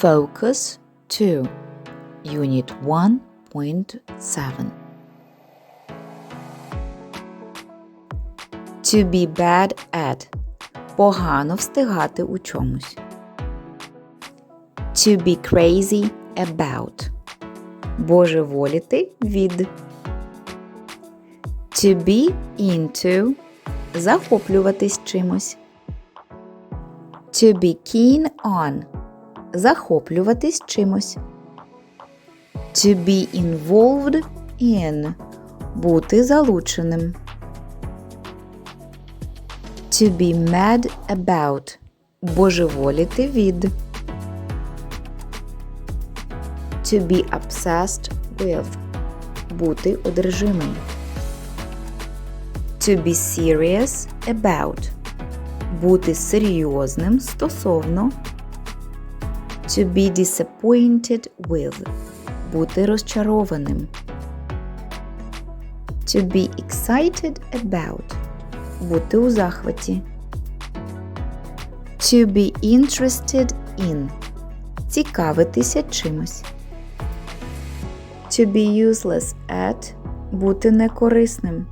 Focus 2, Unit 1.7. To be bad at погано встигати у чомусь. To be crazy about божеволіти від. To be into захоплюватись чимось. To be keen on захоплюватись чимось. To be involved in бути залученим. To be mad about божеволіти від. To be obsessed with бути одержимим. To be serious about бути серйозним стосовно. To be disappointed with бути розчарованим. To be excited about бути у захваті. To be interested in цікавитися чимось. To be useless at бути некорисним.